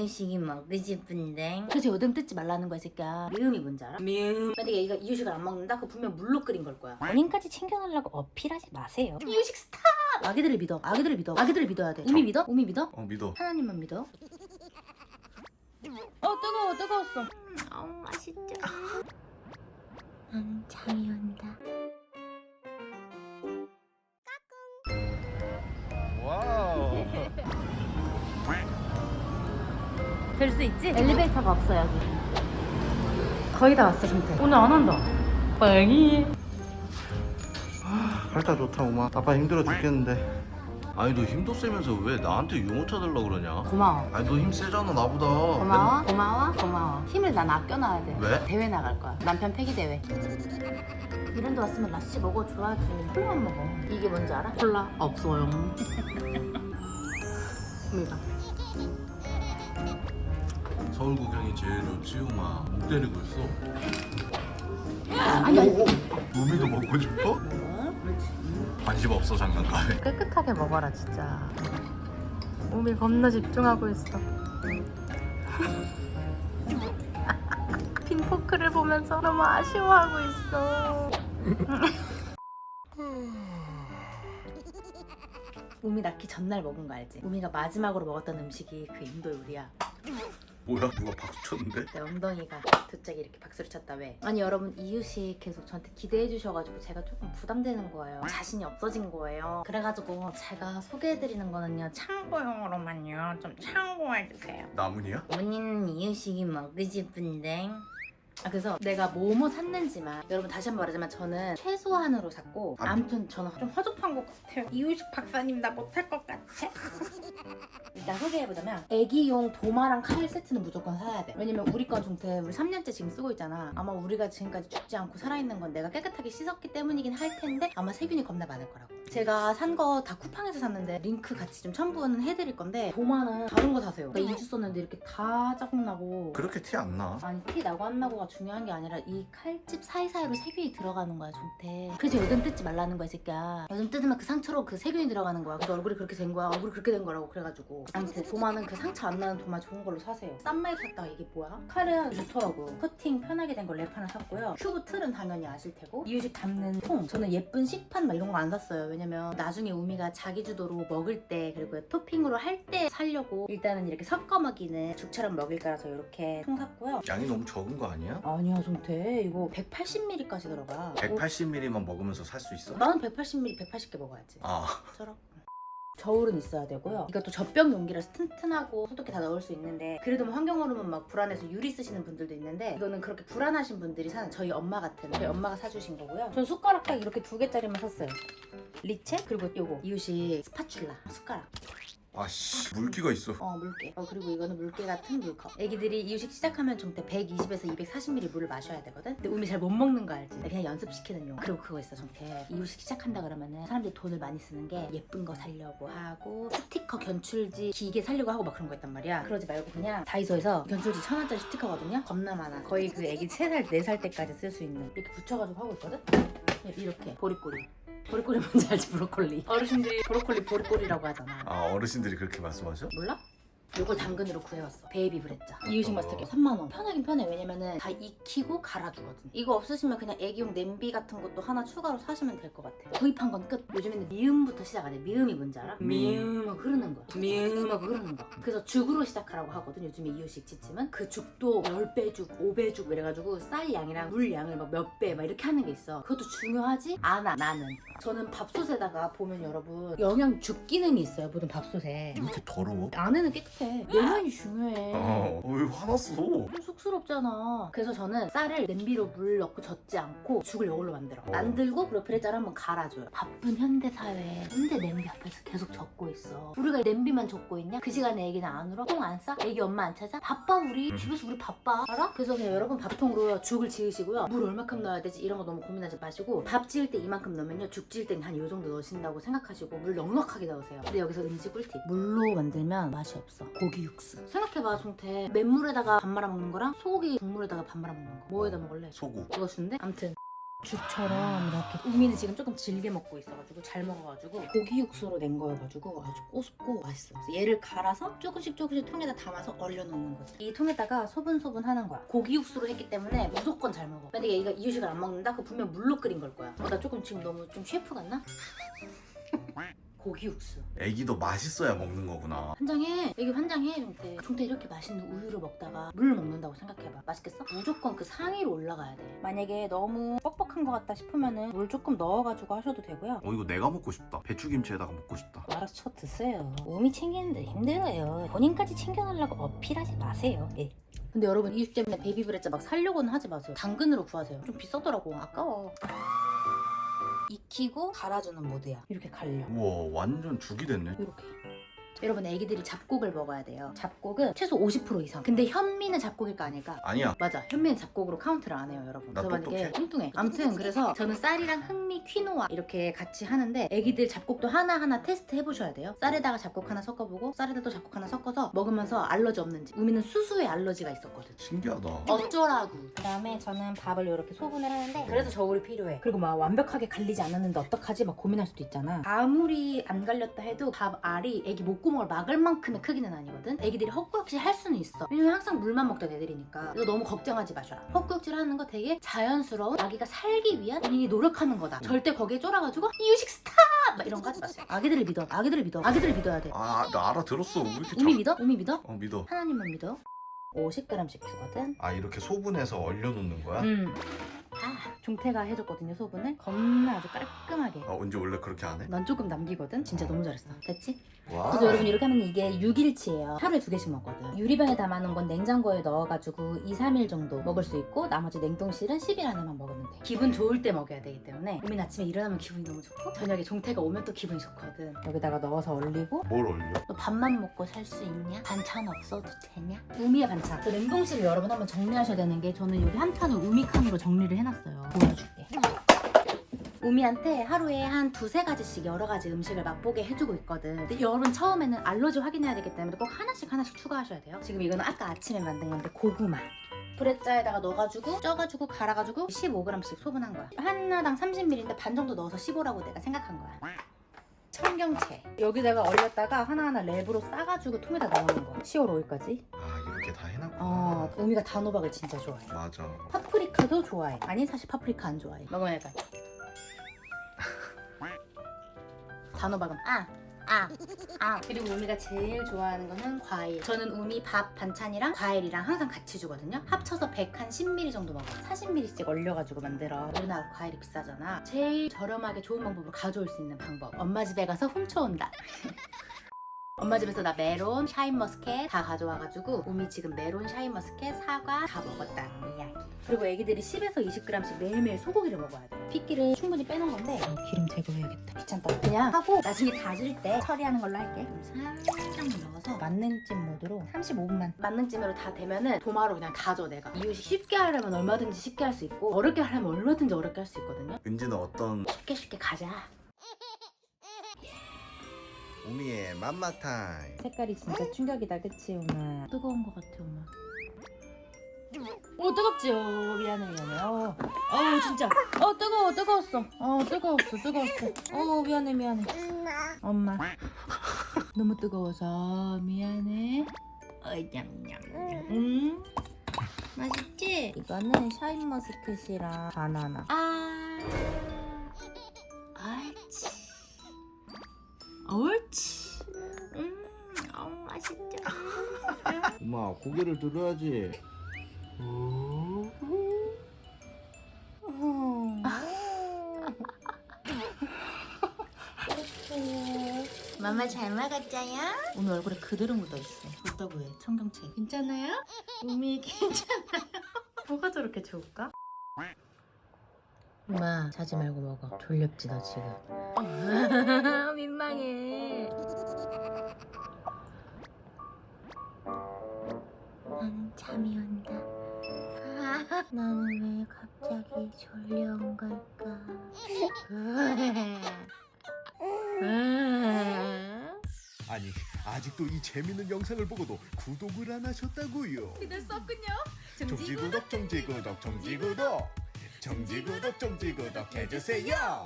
이유식이 먹고 싶은데 그래서 요즘 뜯지 말라는 거야 이 새끼야 미음이 뭔지 알아? 미음 만약에 얘가 이유식을 안 먹는다? 그 분명 물로 끓인 걸 거야 본인까지 챙겨놓으려고 어필하지 마세요 이유식 스타! 아기들을 믿어 아기들을 믿어 아기들을 믿어야 돼 우미 믿어? 우미 믿어? 어 믿어. 하나님만 믿어 어 뜨거워 뜨거웠어 음, 아우 맛있죠 음, 잠이 온다 될 수 있지? 엘리베이터가 없어 여기 거의 다 왔어 김태 오늘 안 한다 뻥이 팔자 좋다 오마. 아빠 힘들어 죽겠는데. 아니 너 힘도 세면서 왜 나한테 유모차 들라 그러냐? 고마워 아니 너 힘 세잖아 나보다. 고마워 고마워 고마워 힘을 난 아껴놔야 돼 왜? 대회 나갈 거야 남편 폐기 대회 이런 데 왔으면 라씨 먹어줘야지 콜라 안 먹어 이게 뭔지 알아? 콜라 없어요 우미가 서울 구경이 제일 좋지 오마. 목 때리고 있어. 아니야 우미도 먹고 싶어? 관심 없어 장난감에. 깨끗하게 먹어라 진짜 우미 겁나 집중하고 있어 빈 포크를 보면서 너무 아쉬워하고 있어 우미 낳기 전날 먹은 거 알지? 우미가 마지막으로 먹었던 음식이 그 인도 요리야 뭐야 누가 박수 쳤는데? 내 엉덩이가 갑자기 이렇게 박수를 쳤다 왜? 아니 여러분 이유식 계속 저한테 기대해 주셔가지고 제가 조금 부담되는 거예요 자신이 없어진 거예요 그래가지고 제가 소개해드리는 거는요 참고용으로만요 좀 참고해주세요 나문이야? 본인 이유식이 먹고 싶은데 아 그래서 내가 뭐뭐 샀는지만 여러분 다시 한 번 말하자면 저는 최소한으로 샀고 아, 아무튼 저는 좀 허접한 것 같아요. 이유식 박사님 나 못할 것 같아. 일단 소개해보자면 애기용 도마랑 칼 세트는 무조건 사야 돼. 왜냐면 우리 건 종태 우리 3년째 지금 쓰고 있잖아. 아마 우리가 지금까지 죽지 않고 살아있는 건 내가 깨끗하게 씻었기 때문이긴 할 텐데 아마 세균이 겁나 많을 거라고 제가 산 거 다 쿠팡에서 샀는데 링크 같이 좀 첨부는 해드릴 건데 도마는 다른 거 사세요. 나 2주 썼는데 이렇게 다 짜증나고. 그렇게 티 안 나. 아니 티 나고 안 나고가 중요한 게 아니라 이 칼집 사이사이로 세균이 들어가는 거야 종태 그래서 요즘 뜯지 말라는 거야 이 새끼야. 요즘 뜯으면 그 상처로 그 세균이 들어가는 거야. 그래서 얼굴이 그렇게 된 거야 얼굴이 그렇게 된 거라고 그래가지고. 아무튼 도마는 그 상처 안 나는 도마 좋은 걸로 사세요. 싼 마에 샀다가 이게 뭐야? 칼은 좋더라고. 커팅 편하게 된 걸 랩 하나 샀고요. 큐브 틀은 당연히 아실 테고. 이유식 담는 통. 저는 예쁜 식판 막 이런 거 안 샀어요 왜냐면 나중에 우미가 자기 주도로 먹을 때 그리고 토핑으로 할 때 살려고 일단은 이렇게 섞어 먹이는 죽처럼 먹일 거라서 이렇게 통 샀고요. 양이 너무 적은 거 아니야? 아니야 종태 이거 180ml까지 들어가. 180ml만 먹으면서 살 수 있어? 나는 180ml 180개 먹어야지. 아. 저런 저울은 있어야 되고요. 이것도 젖병 용기라서 튼튼하고 소독기 다 넣을 수 있는데 그래도 뭐 환경오염은 막 불안해서 유리 쓰시는 분들도 있는데 이거는 그렇게 불안하신 분들이 사는 저희 엄마 같은 저희 엄마가 사주신 거고요. 전 숟가락 딱 이렇게 두 개짜리만 샀어요. 리체 그리고 요거 이웃이 스파츌라 숟가락. 아씨 물기가 있어. 어 물개. 어 그리고 이거는 물개 같은 물컵. 애기들이 이유식 시작하면 종때 120에서 240ml 물을 마셔야 되거든. 근데 우미 잘 못 먹는 거 알지? 그냥 연습시키는 용. 그리고 그거 있어 종태. 이유식 시작한다 그러면은 사람들이 돈을 많이 쓰는 게 예쁜 거 사려고 하고 스티커 견출지 기계 사려고 하고 막 그런 거 있단 말이야. 그러지 말고 그냥 다이소에서 견출지 천 원짜리 스티커거든요. 겁나 많아. 거의 그 애기 3살 4살 때까지 쓸 수 있는 이렇게 붙여가지고 하고 있거든. 이렇게 보리꼬리. 보리꼬리 뭔지 알지 브로콜리. 어르신들이 브로콜리 보리꼬리라고 하잖아. 아 어르신들이 그렇게 말씀하셔? 몰라? 요걸 당근으로 구해왔어. 베이비 브레자. 이유식 마스터기 3만원. 편하긴 편해. 왜냐면은 다 익히고 갈아주거든. 이거 없으시면 그냥 애기용 냄비 같은 것도 하나 추가로 사시면 될 것 같아. 구입한 건 끝. 요즘에는 미음부터 시작 안해 미음이 뭔지 알아? 미음하고 흐르는 거야. 미음하고 흐르는 거. 그래서 죽으로 시작하라고 하거든 요즘에 이유식 지침은. 그 죽도 10배 죽, 5배 죽 이래가지고 쌀 양이랑 물 양을 막 몇 배 막 이렇게 하는 게 있어. 그것도 중요하지 않아 나는. 저는 밥솥에다가 보면 여러분 영양 죽 기능이 있어요 모든 밥솥에. 왜 이렇게 더러워? 안에는 깨끗 해. 내면이 중요해. 어, 왜 화났어? 좀 쑥스럽잖아. 그래서 저는 쌀을 냄비로 물 넣고 젓지 않고 죽을 이걸로 만들어. 어. 만들고 그리고 프레자를 한번 갈아줘요. 바쁜 현대 사회에 현대 냄비 앞에서 계속 젓고 있어. 우리가 냄비만 젓고 있냐? 그 시간에 애기는 안 울어? 똥 안 싸? 애기 엄마 안 찾아? 바빠 우리. 음. 집에서 우리 바빠. 알아? 그래서 그냥 여러분 밥통으로 죽을 지으시고요. 물 얼마큼 넣어야 되지? 이런 거 너무 고민하지 마시고 밥 지을 때 이만큼 넣으면요. 죽 지을 때는 한이 정도 넣으신다고 생각하시고 물 넉넉하게 넣으세요. 근데 여기서 음식 꿀팁. 물로 만들면 맛이 없어. 고기 육수. 생각해봐 종태. 맨물에다가 밥 말아 먹는 거랑 소고기 국물에다가 밥 말아 먹는 거. 뭐에다 먹을래? 소구. 그거 준대? 암튼 죽처럼 이렇게 우미는 지금 조금 질게 먹고 있어가지고 잘 먹어가지고 고기 육수로 낸 거여가지고 아주 꼬숩고 맛있어 그래서 얘를 갈아서 조금씩 조금씩 통에다 담아서 얼려놓는 거지 이 통에다가 소분소분 하는 거야 고기 육수로 했기 때문에 무조건 잘 먹어 근데 얘가 이유식을 안 먹는다? 그 분명 물로 끓인 걸 거야 어, 나 조금 지금 너무 좀 셰프 같나? 고기 육수. 애기도 맛있어야 먹는 거구나. 환장해. 애기 환장해. 근데 종태 이렇게 맛있는 우유를 먹다가 물 먹는다고 생각해봐. 맛있겠어? 무조건 그 상위로 올라가야 돼. 만약에 너무 뻑뻑한 것 같다 싶으면은 물 조금 넣어가지고 하셔도 되고요. 어 이거 내가 먹고 싶다. 배추김치에다가 먹고 싶다. 알아서 쳐 드세요. 몸이 챙기는데 힘들어요. 본인까지 챙겨놓으려고 어필하지 마세요. 예. 근데 여러분 이유 때문에 베이비 브레자 막 살려고는 하지 마세요. 당근으로 구하세요. 좀 비싸더라고. 아까워 익히고 갈아주는 모드야. 이렇게 갈려. 우와 완전 죽이 됐네. 이렇게. 여러분 애기들이 잡곡을 먹어야 돼요. 잡곡은 최소 50% 이상. 근데 현미는 잡곡일까 아닐까? 아니야 맞아. 현미는 잡곡으로 카운트를 안 해요, 여러분. 나 그래서 만약에 똑똑해. 뚱뚱해. 아무튼 그래서 저는 쌀이랑 흑미, 퀴노아 이렇게 같이 하는데 애기들 잡곡도 하나하나 테스트 해보셔야 돼요. 쌀에다가 잡곡 하나 섞어보고 쌀에다 또 잡곡 하나 섞어서 먹으면서 알러지 없는지. 우미는 수수에 알러지가 있었거든. 신기하다 어쩌라고. 그다음에 저는 밥을 이렇게 소분을 하는데 그래서 저울이 필요해. 그리고 막 완벽하게 갈리지 않았는데 어떡하지? 막 고민할 수도 있잖아. 아무리 안 갈렸다 해도 밥 알이 애기 목구 멍을 막을 만큼의 크기는 아니거든. 애기들이 헛구역질 할 수는 있어. 왜냐면 항상 물만 먹던 애들이니까. 이거 너무 걱정하지 마셔라. 헛구역질 하는 거 되게 자연스러운 아기가 살기 위한 본인이 노력하는 거다. 절대 거기에 쫄아가지고 이유식 스탑! 막 이런 거 하지 마세요. 아기들을 믿어. 아기들을 믿어. 아기들을 믿어야 돼. 아 나 알아들었어 왜 이렇게 우미 자- 믿어? 우미 믿어? 어 믿어 하나님만 믿어. 50g씩 주거든. 아 이렇게 소분해서 얼려놓는 거야? 음. 아, 종태가 해줬거든요, 소분을. 겁나 아주 깔끔하게. 아 언제 원래 그렇게 안 해? 난 조금 남기거든? 진짜 너무 잘했어. 됐지? 와 그래서 여러분 이렇게 하면 이게 6일치예요. 하루에 두 개씩 먹거든. 유리병에 담아놓은 건 냉장고에 넣어가지고 2, 3일 정도 먹을 수 있고 나머지 냉동실은 10일 안에만 먹으면 돼. 기분 좋을 때 먹어야 되기 때문에 우민 아침에 일어나면 기분이 너무 좋고 저녁에 종태가 오면 또 기분이 좋거든. 여기다가 넣어서 얼리고 뭘 얼려? 너 밥만 먹고 살 수 있냐? 반찬 없어도 되냐? 우미의 반찬. 그 냉동실을 여러분 한번 정리하셔야 되는 게 저는 여기 한 칸을 우미 칸으로 정리를 해놨 어요. 보여줄게. 우미한테 하루에 한 두세 가지씩 여러 가지 음식을 맛보게 해주고 있거든. 근데 여러분 처음에는 알러지 확인해야 되기 때문에 꼭 하나씩 하나씩 추가하셔야 돼요. 지금 이거는 아까 아침에 만든 건데 고구마. 브레자에다가 넣어가지고 쪄가지고 갈아가지고 15g씩 소분한 거야. 하나당 30ml인데 반 정도 넣어서 15라고 내가 생각한 거야. 청경채 여기다가 얼렸다가 하나하나 랩으로 싸가지고 통에다 넣는 거 10월 5일까지 아 이렇게 다 해놨구나. 어 우미가 단호박을 진짜 좋아해. 맞아. 파프리카도 좋아해. 아니 사실 파프리카 안 좋아해. 먹으면 약간 단호박은 아! 아! 아! 그리고 우미가 제일 좋아하는 거는 과일. 저는 우미 밥 반찬이랑 과일이랑 항상 같이 주거든요. 합쳐서 100 한 10ml 정도 먹어 40ml씩 얼려가지고 만들어. 우리나라 과일이 비싸잖아. 제일 저렴하게 좋은 방법으로 가져올 수 있는 방법. 엄마 집에 가서 훔쳐온다 엄마 집에서 나 메론, 샤인머스켓 다 가져와가지고 우미 지금 메론, 샤인머스켓, 사과 다 먹었다는 이야기. 그리고 애기들이 10에서 20g씩 매일매일 소고기를 먹어야 돼 핏기를 충분히 빼놓은 건데 어, 기름 제거해야겠다. 귀찮다. 그냥 하고 나중에 다질 때 처리하는 걸로 할게. 살짝만 넣어서 만능찜 모드로 35분만. 만능찜으로 다 되면은 도마로 그냥 다져 내가. 이유식 쉽게 하려면 얼마든지 쉽게 할 수 있고 어렵게 하려면 얼마든지 어렵게 할 수 있거든요. 은지는 어떤 쉽게 쉽게 가자 우미의 맘마 타임. 색깔이 진짜 충격이다 그치 엄마? 뜨거운 것 같아 엄마. 오 뜨겁지? 어 미안해 미안해. 어 어우 진짜. 어 뜨거워 뜨거웠어. 어 뜨거웠어 뜨거웠어. 어 미안해 미안해. 엄마. 너무 뜨거워서 미안해. 어 냠냠 음. 맛있지? 이거는 샤인 머스켓이랑 바나나. 아. 옳지 옳지 음 어, 맛있죠 엄마 고개를 들어야지 맘마 잘 먹었자요? 오늘 얼굴에 그대로 묻어있어 어다고 해 청경채 괜찮아요? 우미 괜찮아요? 뭐가 저렇게 좋을까? 엄마 자지 말고 먹어. 졸렵지 너 지금. 민망해. 나는 잠이 온다. 나는 왜 갑자기 졸려온 걸까? 아니 아직도 이 재밌는 영상을 보고도 구독을 안 하셨다고요? 믿을 수 없군요. 정지구독 정지구독 정지구독 정지구독 정지구독 해주세요